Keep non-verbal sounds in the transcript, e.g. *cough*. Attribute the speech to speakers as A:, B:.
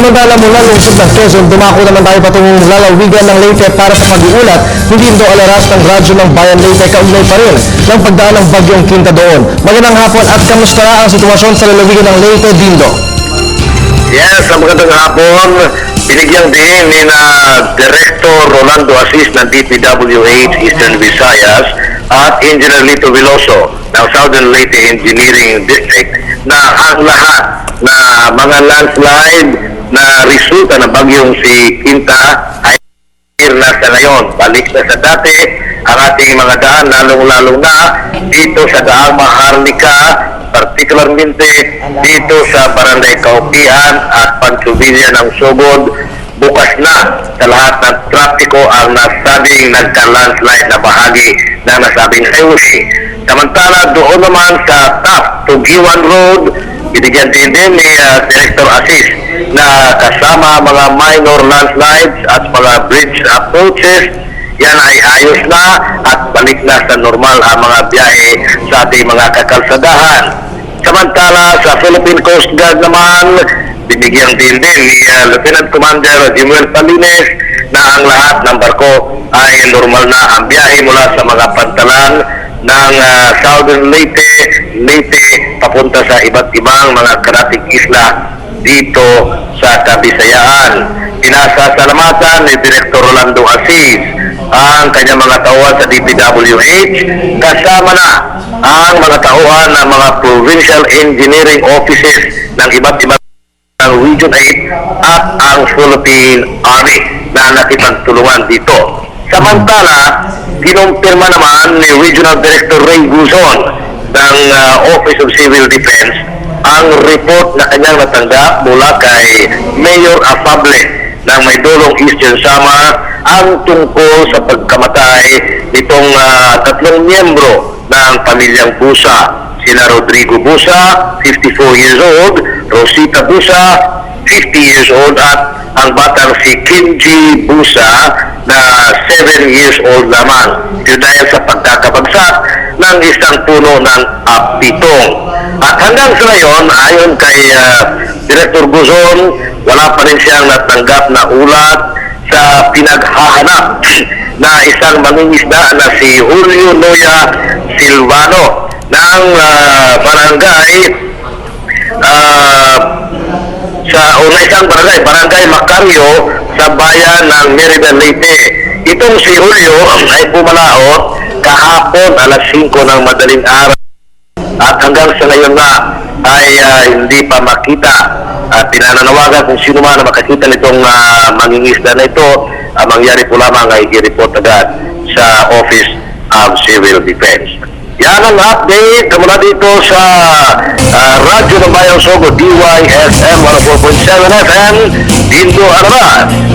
A: Samantala mula lungsod ng Quezon, dumako naman tayo patungong lalawigan ng Leyte para sa pag-uulat. Hindi ito alaras ng radyo ng Bayan Leyte kaugnay pa rin ng pagdaan ng bagyong Kinta doon. Magandang hapon at kamusta na ang sitwasyon sa lalawigan ng Leyte, Dindo?
B: Yes, magandang hapon, binigyan din ni na Director Rolando Assis ng DPWH Eastern Visayas at Engineer Lito Veloso ng Southern Leyte Engineering District na ang lahat na mga landslide na resulta ng bagyong si Quinta ay na sa ngayon. Balik na sa dati ang ating mga daan, lalong-lalong na dito sa Daang Maharlika, particularmente dito sa Barangay Kaupian at Pansubilla ng Sugod, bukas na sa lahat ng trapiko ang nasabing nagka-landslide na bahagi ng nasabing highway. Samantala doon naman sa top Tugiwan Road, binigyan din ni uh, Director Assis na kasama mga minor landslides at mga bridge approaches yan ay ayos na at balik na sa normal ang mga biyahe sa ating mga kakalsadahan. Samantala sa Philippine Coast Guard naman, binigyan din din ni uh, Lieutenant Commander Jimuel Palines na ang lahat ng barko ay normal na ang biyahe mula sa mga pantalan ng uh, Southern Leyte, Leyte papunta sa iba't ibang mga karating isla dito sa Kabisayaan. Pinasasalamatan ni Director Rolando Assis ang kanyang mga tauhan sa DPWH kasama na ang mga tauhan ng mga provincial engineering offices ng iba't ibang ng Region 8 at ang Philippine Army na nakipagtulungan dito. Samantala, kinumpirma naman ni Regional Director Ray Guzon ng uh, Office of Civil Defense ang report na kanyang natanggap mula kay Mayor Afable ng Maydolong Eastern Samar ang tungkol sa pagkamatay nitong ah, tatlong miyembro ng pamilyang Busa. Sina Rodrigo Busa, 54 years old, Rosita Busa, 50 years old at ang batang si Kimji Busa na 7 years old lamang. Ito dahil sa pagkakabagsak ng isang puno ng apitong. At hanggang sa ngayon, ayon kay ah, Director Guzon, wala pa rin siyang natanggap na ulat sa pinaghahanap *clears throat* na isang mangingisda na si Julio Noya Silvano ng ah, barangay ah, sa una isang barangay, barangay Macario sa bayan ng Merida Leyte. Itong si Julio *clears throat* ay pumalaot kahapon alas 5 ng madaling araw at hanggang sa ngayon na ay ah, hindi pa makita at pinananawagan kung sino man makakita nitong uh, mangingisda na ito ang mangyari po lamang ay i-report agad sa Office of Civil Defense. Yan ang update mula dito sa ah, Radyo ng Bayan Sogo, DYSM 104.7 FM, Dindo Armas.